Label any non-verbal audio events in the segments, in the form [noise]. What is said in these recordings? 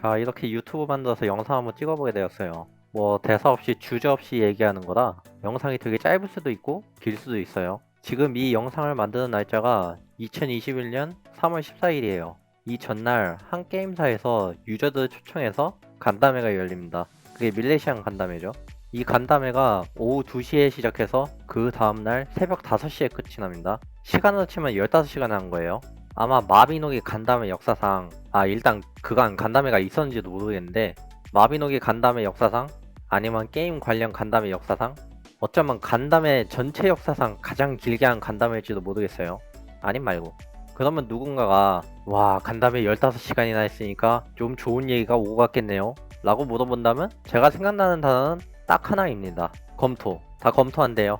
자, 이렇게 유튜브 만들어서 영상 한번 찍어보게 되었어요. 뭐, 대사 없이 주제 없이 얘기하는 거라 영상이 되게 짧을 수도 있고 길 수도 있어요. 지금 이 영상을 만드는 날짜가 2021년 3월 14일이에요. 이 전날 한 게임사에서 유저들 초청해서 간담회가 열립니다. 그게 밀레시안 간담회죠. 이 간담회가 오후 2시에 시작해서 그 다음날 새벽 5시에 끝이 납니다. 시간으로 치면 15시간을 한 거예요. 아마 마비노기 간담회 역사상 아 일단 그간 간담회가 있었는지도 모르겠는데 마비노기 간담회 역사상 아니면 게임 관련 간담회 역사상 어쩌면 간담회 전체 역사상 가장 길게 한 간담회일지도 모르겠어요. 아님 말고. 그러면 누군가가 와 간담회 15시간이나 했으니까 좀 좋은 얘기가 오고 갔겠네요. 라고 물어본다면 제가 생각나는 단어는 딱 하나입니다. 검토. 다 검토한대요.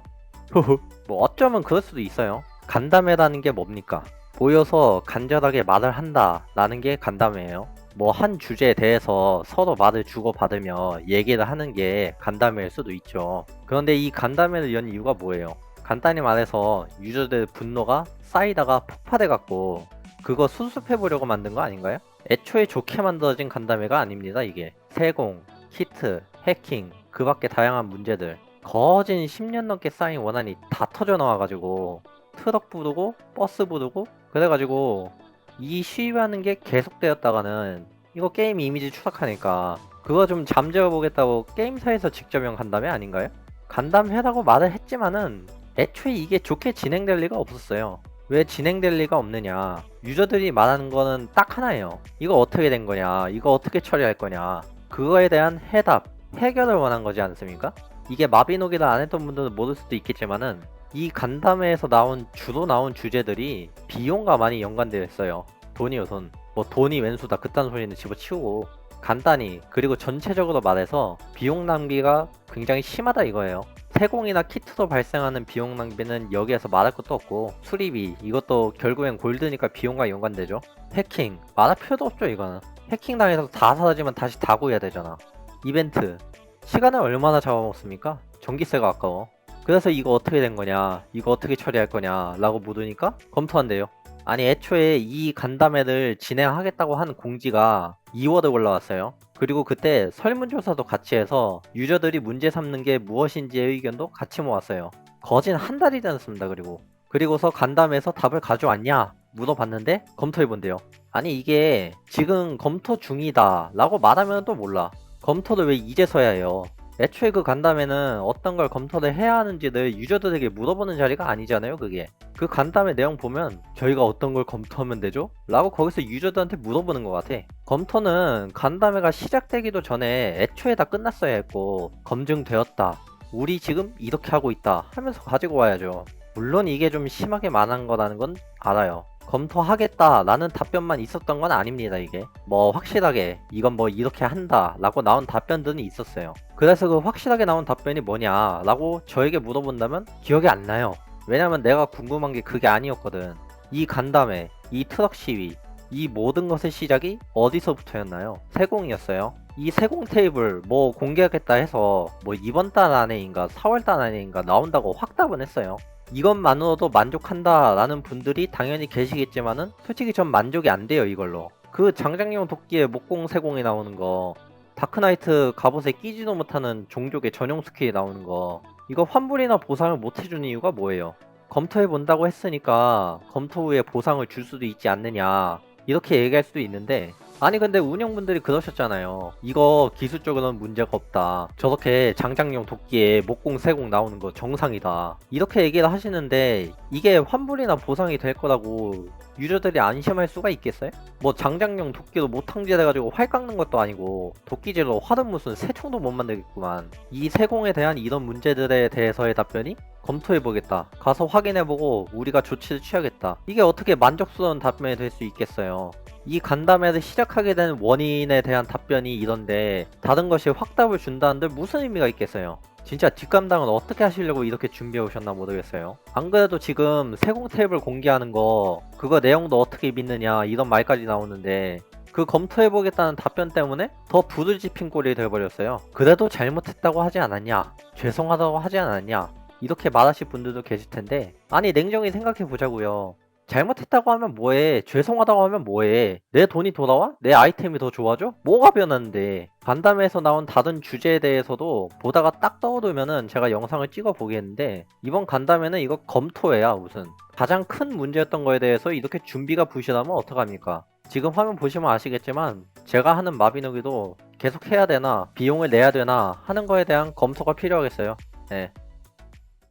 [laughs] 뭐 어쩌면 그럴 수도 있어요. 간담회라는 게 뭡니까 보여서 간절하게 말을 한다 라는 게 간담회예요. 뭐 한 주제에 대해서 서로 말을 주고받으며 얘기를 하는 게 간담회일 수도 있죠. 그런데 이 간담회를 연 이유가 뭐예요? 간단히 말해서 유저들 분노가 쌓이다가 폭발해갖고 그거 수습해보려고 만든 거 아닌가요? 애초에 좋게 만들어진 간담회가 아닙니다 이게. 세공, 히트, 해킹, 그 밖에 다양한 문제들 거진 10년 넘게 쌓인 원한이 다 터져 나와가지고 트럭 부르고 버스 부르고 그래가지고 이 시위하는 게 계속되었다가는 이거 게임 이미지 추락하니까 그거 좀 잠재워 보겠다고 게임사에서 직접 연 간담회 아닌가요? 간담회라고 말을 했지만은 애초에 이게 좋게 진행될 리가 없었어요. 왜 진행될 리가 없느냐? 유저들이 말하는 거는 딱 하나예요. 이거 어떻게 된 거냐? 이거 어떻게 처리할 거냐? 그거에 대한 해답, 해결을 원한 거지 않습니까? 이게 마비노기를 안 했던 분들은 모를 수도 있겠지만은 이 간담회에서 나온 주로 나온 주제들이 비용과 많이 연관되어 있어요. 돈이 우선 뭐 돈이 왼수다 그딴 소리는 집어치우고 간단히 그리고 전체적으로 말해서 비용 낭비가 굉장히 심하다 이거예요. 세공이나 키트로 발생하는 비용 낭비는 여기에서 말할 것도 없고 수리비 이것도 결국엔 골드니까 비용과 연관되죠. 해킹 말할 필요도 없죠 이거는. 해킹 당해서 다 사라지면 다시 다 구해야 되잖아. 이벤트 시간을 얼마나 잡아먹습니까? 전기세가 아까워. 그래서 이거 어떻게 된 거냐, 이거 어떻게 처리할 거냐, 라고 묻으니까 검토한대요. 아니, 애초에 이 간담회를 진행하겠다고 한 공지가 2월에 올라왔어요. 그리고 그때 설문조사도 같이 해서 유저들이 문제 삼는 게 무엇인지의 의견도 같이 모았어요. 거진 한 달이 지났습니다, 그리고. 그리고서 간담회에서 답을 가져왔냐? 물어봤는데 검토해본대요. 아니, 이게 지금 검토 중이다, 라고 말하면 또 몰라. 검토를 왜 이제서야 해요? 애초에 그 간담회는 어떤 걸 검토를 해야 하는지를 유저들에게 물어보는 자리가 아니잖아요 그게. 그 간담회 내용 보면 저희가 어떤 걸 검토하면 되죠? 라고 거기서 유저들한테 물어보는 것 같아. 검토는 간담회가 시작되기도 전에 애초에 다 끝났어야 했고 검증되었다. 우리 지금 이렇게 하고 있다 하면서 가지고 와야죠. 물론 이게 좀 심하게 말한 거라는 건 알아요 검토하겠다 라는 답변만 있었던 건 아닙니다 이게. 뭐 확실하게 이건 뭐 이렇게 한다 라고 나온 답변들은 있었어요. 그래서 그 확실하게 나온 답변이 뭐냐 라고 저에게 물어본다면 기억이 안 나요. 왜냐면 내가 궁금한 게 그게 아니었거든. 이 간담회 이 트럭 시위 이 모든 것의 시작이 어디서부터였나요? 세공이었어요. 이 세공 테이블 뭐 공개하겠다 해서 뭐 이번 달 안에인가 4월 달 안에인가 나온다고 확답은 했어요 이것만으로도 만족한다라는 분들이 당연히 계시겠지만은 솔직히 전 만족이 안 돼요 이걸로. 그 장장용 도끼에 목공 세공이 나오는 거 다크나이트 갑옷에 끼지도 못하는 종족의 전용 스킬이 나오는 거 이거 환불이나 보상을 못 해주는 이유가 뭐예요? 검토해 본다고 했으니까 검토 후에 보상을 줄 수도 있지 않느냐 이렇게 얘기할 수도 있는데 아니 근데 운영분들이 그러셨잖아요. 이거 기술적으로는 문제가 없다. 저렇게 장장용 도끼에 목공 세공 나오는 거 정상이다. 이렇게 얘기를 하시는데 이게 환불이나 보상이 될 거라고 유저들이 안심할 수가 있겠어요? 뭐 장장용 도끼로 못탕질 해가지고 활 깎는 것도 아니고 도끼질로 활은 무슨 새총도 못 만들겠구만. 이 세공에 대한 이런 문제들에 대해서의 답변이 검토해보겠다 가서 확인해보고 우리가 조치를 취하겠다 이게 어떻게 만족스러운 답변이 될 수 있겠어요 이 간담회를 시작하게 된 원인에 대한 답변이 이런데 다른 것이 확답을 준다는데 무슨 의미가 있겠어요? 진짜 뒷감당은 어떻게 하시려고 이렇게 준비해 오셨나 모르겠어요. 안 그래도 지금 세공 탭을 공개하는 거 그거 내용도 어떻게 믿느냐 이런 말까지 나오는데 그 검토해보겠다는 답변 때문에 더 불을 지핀 꼴이 돼버렸어요. 그래도 잘못했다고 하지 않았냐? 죄송하다고 하지 않았냐? 이렇게 말하실 분들도 계실 텐데 아니 냉정히 생각해 보자고요. 잘못했다고 하면 뭐해? 죄송하다고 하면 뭐해? 내 돈이 돌아와? 내 아이템이 더 좋아져? 뭐가 변하는데? 간담회에서 나온 다른 주제에 대해서도 보다가 딱 떠오르면은 제가 영상을 찍어 보겠는데 이번 간담회는 이거 검토해야 무슨 가장 큰 문제였던 거에 대해서 이렇게 준비가 부실하면 어떡합니까? 지금 화면 보시면 아시겠지만 제가 하는 마비노기도 계속 해야 되나 비용을 내야 되나 하는 거에 대한 검토가 필요하겠어요. 네.